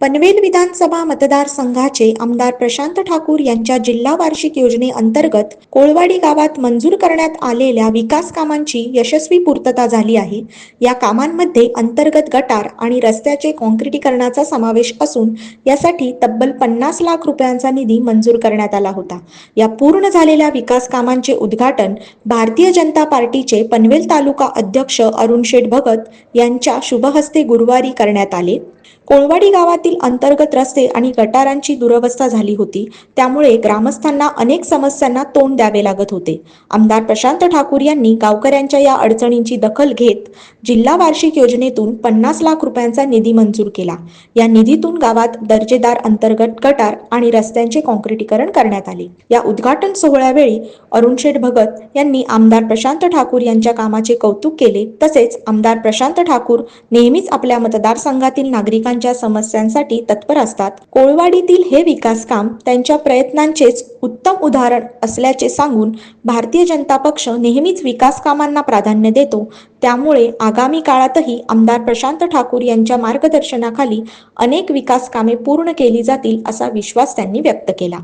पनवेल विधानसभा मतदारसंघाचे आमदार प्रशांत ठाकूर यांच्या जिल्हा वार्षिक योजनेअंतर्गत कोळवाडी गावात मंजूर करण्यात आलेल्या विकास कामांची यशस्वी पूर्तता झाली आहे. या कामांमध्ये अंतर्गत गटार आणि रस्त्याचे काँक्रिटीकरणाचा समावेश असून यासाठी तब्बल पन्नास लाख रुपयांचा निधी मंजूर करण्यात आला होता. या पूर्ण झालेल्या विकास कामांचे उद्घाटन भारतीय जनता पार्टीचे पनवेल तालुका अध्यक्ष अरुण शेठ भगत यांच्या शुभहस्ते गुरुवारी करण्यात आले. कोळवाडी गावातील अंतर्गत रस्ते आणि गटारांची दुरवस्था झाली होती. त्यामुळे ग्रामस्थांना अनेक समस्यांना तोंड द्यावे लागत होते. आमदार प्रशांत ठाकूर यांनी गावकऱ्यांच्या या अडचणींची दखल घेत जिल्हा वार्षिक योजनेतून पन्नास लाख रुपयांचा निधी मंजूर केला. या निधीतून गावात दर्जेदार अंतर्गत गटार आणि रस्त्यांचे काँक्रिटीकरण करण्यात आले. या उद्घाटन सोहळ्यावेळी अरुण शेठ भगत यांनी आमदार प्रशांत ठाकूर यांच्या कामाचे कौतुक केले. तसेच आमदार प्रशांत ठाकूर नेहमीच आपल्या मतदारसंघातील नागरिकांच्या समस्यांसाठी तत्पर असतात. कोळवाडीतील हे विकास काम त्यांच्या प्रयत्नांचेच उत्तम उदाहरण असल्याचे सांगून भारतीय जनता पक्ष नेहमीच विकास कामांना प्राधान्य देतो. त्यामुळे आगामी काळातही आमदार प्रशांत ठाकूर यांच्या मार्गदर्शनाखाली अनेक विकास कामे पूर्ण केली जातील असा विश्वास त्यांनी व्यक्त केला.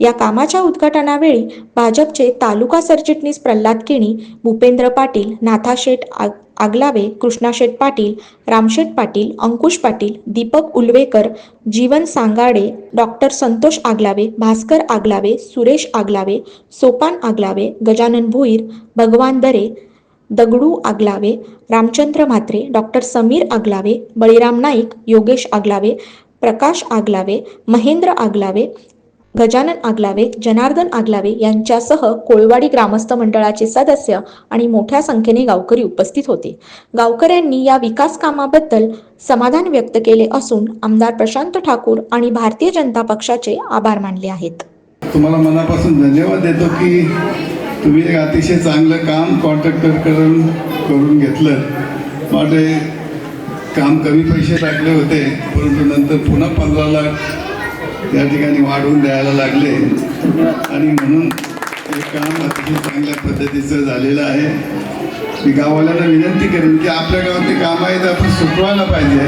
या कामाच्या उद्घाटनावेळी भाजपचे तालुका सरचिटणीस प्रल्हाद केणी भूपेंद्र पाटील नाथाशेठ शेठ आगलावे कृष्णाशेठ पाटील रामशेठ पाटील अंकुश पाटील दीपक उलवेकर जीवन सांगाडे डॉक्टर संतोष आगलावे भास्कर आगलावे सुरेश आगलावे सोपान आगलावे गजानन भोईर भगवान दरे दगडू आगलावे रामचंद्र म्हात्रे डॉक्टर समीर आगलावे बळीराम नाईक योगेश आगलावे प्रकाश आगलावे महेंद्र आगलावे गजानन आगलावे जनार्दन आगलावे यांच्यासह कोळवाडी ग्रामस्थ मंडळाचे सदस्य आणि मोठ्या संख्येने गावकरी उपस्थित होते. गावकऱ्यांनी या विकास कामाबद्दल समाधान व्यक्त केले असून आमदार प्रशांत ठाकूर आणि भारतीय जनता पक्षाचे आभार मानले आहेत. तुम्हाला मनापासून धन्यवाद देतो की तुम्ही एक अतिशय चांगलं काम कॉन्ट्रॅक्टर करून करून घेतलं. माझे काम कमी पैसे टाकले होते परंतु नंतर पुन्हा पंधरा लाख या ठिकाणी वाढवून द्यायला लागले. आणि म्हणून हे काम अतिशय चांगल्या पद्धतीचं झालेलं आहे. मी गाववाल्यांना विनंती करेन की आपल्या गावात ते कामं ते आपण सुटवायला पाहिजे.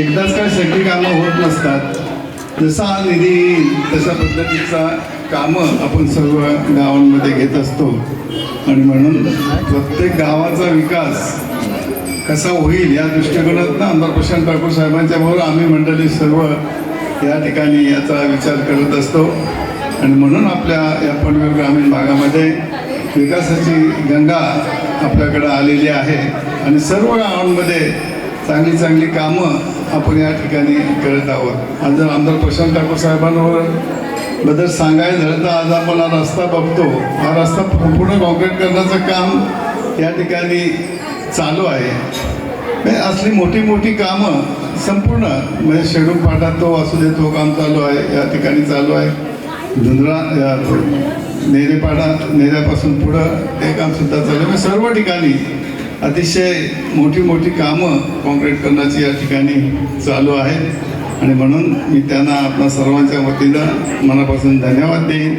एकदाच काय सगळी कामं होत नसतात. जसा हा निधी येईल तशा पद्धतीचा कामं आपण सर्व गावांमध्ये घेत असतो. आणि म्हणून प्रत्येक गावाचा विकास कसा होईल या दृष्टिकोनातनं आमदार प्रशांत ठाकूर साहेबांच्या बरोबर आम्ही मंडळी सर्व या ठिकाणी याचा विचार करत असतो. आणि म्हणून आपल्या या पनवेल ग्रामीण भागामध्ये विकासाची गंगा आपल्याकडं आलेली आहे. आणि सर्व गावांमध्ये चांगली चांगली कामं आपण या ठिकाणी करत आहोत. आज जर आमदार प्रशांत ठाकूर साहेबांवर बद्दल सांगायचं झालं तर आज आपण हा रस्ता बघतो. हा रस्ता पूर्ण कॉन्क्रीट करण्याचं काम या ठिकाणी चालू आहे. हे असली मोठी मोठी कामं संपूर्ण म्हणजे शेड्यूल पाठात तो असू दे तो काम चालू आहे या ठिकाणी चालू आहे. धुंदळा या नेरेपाडा नेऱ्यापासून पुढं ते कामसुद्धा चालू आहे. म्हणजे सर्व ठिकाणी अतिशय मोठी मोठी कामं कॉन्क्रीट करण्याची या ठिकाणी चालू आहेत. आणि म्हणून मी त्यांना आपल्या सर्वांच्या वतीनं मनापासून धन्यवाद देईन.